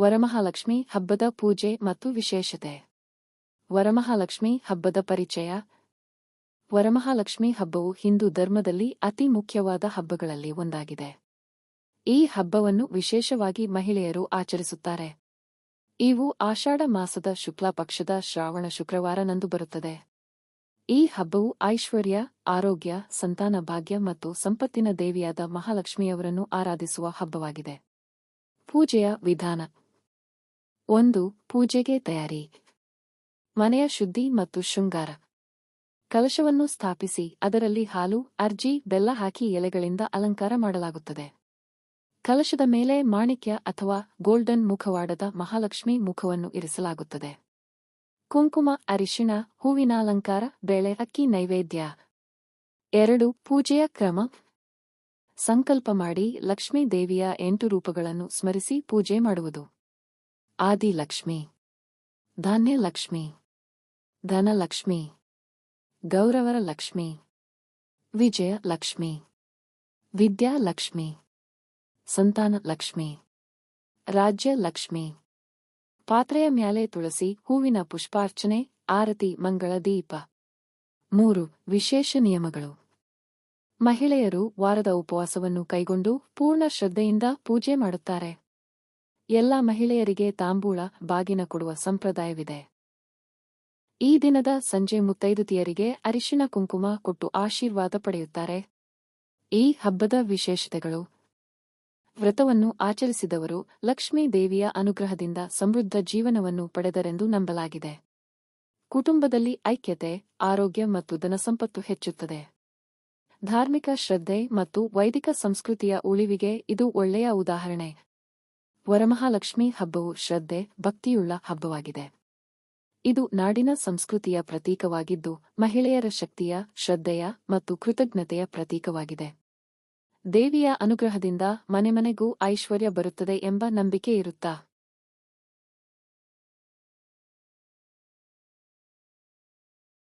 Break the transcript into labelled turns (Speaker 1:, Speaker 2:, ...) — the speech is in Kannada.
Speaker 1: ವರಮಹಾಲಕ್ಷ್ಮಿ ಹಬ್ಬದ ಪೂಜೆ ಮತ್ತು ವಿಶೇಷತೆ. ವರಮಹಾಲಕ್ಷ್ಮಿ ಹಬ್ಬದ ಪರಿಚಯ. ವರಮಹಾಲಕ್ಷ್ಮಿ ಹಬ್ಬವು ಹಿಂದೂ ಧರ್ಮದಲ್ಲಿ ಅತಿ ಮುಖ್ಯವಾದ ಹಬ್ಬಗಳಲ್ಲಿ ಒಂದಾಗಿದೆ. ಈ ಹಬ್ಬವನ್ನು ವಿಶೇಷವಾಗಿ ಮಹಿಳೆಯರು ಆಚರಿಸುತ್ತಾರೆ. ಇವು ಆಷಾಢ ಮಾಸದ ಶುಕ್ಲ ಪಕ್ಷದ ಶ್ರಾವಣ ಶುಕ್ರವಾರನಂದು ಬರುತ್ತದೆ. ಈ ಹಬ್ಬವು ಐಶ್ವರ್ಯ, ಆರೋಗ್ಯ, ಸಂತಾನ ಭಾಗ್ಯ ಮತ್ತು ಸಂಪತ್ತಿನ ದೇವಿಯಾದ ಮಹಾಲಕ್ಷ್ಮಿಯವರನ್ನು ಆರಾಧಿಸುವ ಹಬ್ಬವಾಗಿದೆ. ಪೂಜೆಯ ವಿಧಾನ. ಒಂದು ಪೂಜೆಗೆ ತಯಾರಿ. ಮನೆಯ ಶುದ್ಧಿ ಮತ್ತು ಶೃಂಗಾರ. ಕಲಶವನ್ನು ಸ್ಥಾಪಿಸಿ, ಅದರಲ್ಲಿ ಹಾಲು, ಅರ್ಜಿ, ಬೆಲ್ಲ ಹಾಕಿ ಎಲೆಗಳಿಂದ ಅಲಂಕಾರ ಮಾಡಲಾಗುತ್ತದೆ. ಕಲಶದ ಮೇಲೆ ಮಾಣಿಕ್ಯ ಅಥವಾ ಗೋಲ್ಡನ್ ಮುಖವಾಡದ ಮಹಾಲಕ್ಷ್ಮಿ ಮುಖವನ್ನು ಇರಿಸಲಾಗುತ್ತದೆ. ಕುಂಕುಮ, ಅರಿಶಿಣ, ಹೂವಿನ ಅಲಂಕಾರ, ಬೇಳೆ, ಅಕ್ಕಿ ನೈವೇದ್ಯ. ಎರಡು ಪೂಜೆಯ ಕ್ರಮ. ಸಂಕಲ್ಪ ಮಾಡಿ ಲಕ್ಷ್ಮೀ ದೇವಿಯ ಎಂಟು ರೂಪಗಳನ್ನು ಸ್ಮರಿಸಿ ಪೂಜೆ ಮಾಡುವುದು. ಆದಿಲಕ್ಷ್ಮಿ, ಧಾನ್ಯಲಕ್ಷ್ಮಿ, ಧನಲಕ್ಷ್ಮಿ ಗೌರವರ ಲಕ್ಷ್ಮಿ ವಿಜಯ ಲಕ್ಷ್ಮಿ ವಿದ್ಯಾಲಕ್ಷ್ಮಿ ಸಂತಾನ ಲಕ್ಷ್ಮಿ ರಾಜ್ಯ ಲಕ್ಷ್ಮಿ ಪಾತ್ರೆಯ ಮ್ಯಾಲೆ ತುಳಸಿ, ಹೂವಿನ ಪುಷ್ಪಾರ್ಚನೆ, ಆರತಿ, ಮಂಗಳ ದೀಪ. ಮೂರು, ವಿಶೇಷ ನಿಯಮಗಳು. ಮಹಿಳೆಯರು ವಾರದ ಉಪವಾಸವನ್ನು ಕೈಗೊಂಡು ಪೂರ್ಣ ಶ್ರದ್ಧೆಯಿಂದ ಪೂಜೆ ಮಾಡುತ್ತಾರೆ. ಎಲ್ಲ ಮಹಿಳೆಯರಿಗೆ ತಾಂಬೂಳ ಬಾಗಿನ ಕೊಡುವ ಸಂಪ್ರದಾಯವಿದೆ. ಈ ದಿನದ ಸಂಜೆ ಮುತ್ತೈದುತಿಯರಿಗೆ ಅರಿಶಿನ ಕುಂಕುಮ ಕೊಟ್ಟು ಆಶೀರ್ವಾದ ಪಡೆಯುತ್ತಾರೆ. ಈ ಹಬ್ಬದ ವಿಶೇಷತೆಗಳು. ವ್ರತವನ್ನು ಆಚರಿಸಿದವರು ಲಕ್ಷ್ಮೀ ದೇವಿಯ ಅನುಗ್ರಹದಿಂದ ಸಮೃದ್ಧ ಜೀವನವನ್ನು ಪಡೆದರೆಂದು ನಂಬಲಾಗಿದೆ. ಕುಟುಂಬದಲ್ಲಿ ಐಕ್ಯತೆ, ಆರೋಗ್ಯ ಮತ್ತು ಧನಸಂಪತ್ತು ಹೆಚ್ಚುತ್ತದೆ. ಧಾರ್ಮಿಕ ಶ್ರದ್ಧೆ ಮತ್ತು ವೈದಿಕ ಸಂಸ್ಕೃತಿಯ ಉಳಿವಿಗೆ ಇದು ಒಳ್ಳೆಯ ಉದಾಹರಣೆ. ವರಮಹಾಲಕ್ಷ್ಮಿ ಹಬ್ಬವು ಶ್ರದ್ಧೆ, ಭಕ್ತಿಯುಳ್ಳ ಹಬ್ಬವಾಗಿದೆ. ಇದು ನಾಡಿನ ಸಂಸ್ಕೃತಿಯ ಪ್ರತೀಕವಾಗಿದ್ದು, ಮಹಿಳೆಯರ ಶಕ್ತಿಯ, ಶ್ರದ್ಧೆಯ ಮತ್ತು ಕೃತಜ್ಞತೆಯ ಪ್ರತೀಕವಾಗಿದೆ. ದೇವಿಯ ಅನುಗ್ರಹದಿಂದ ಮನೆಮನೆಗೂ ಐಶ್ವರ್ಯ ಬರುತ್ತದೆ ಎಂಬ ನಂಬಿಕೆ ಇರುತ್ತಾ?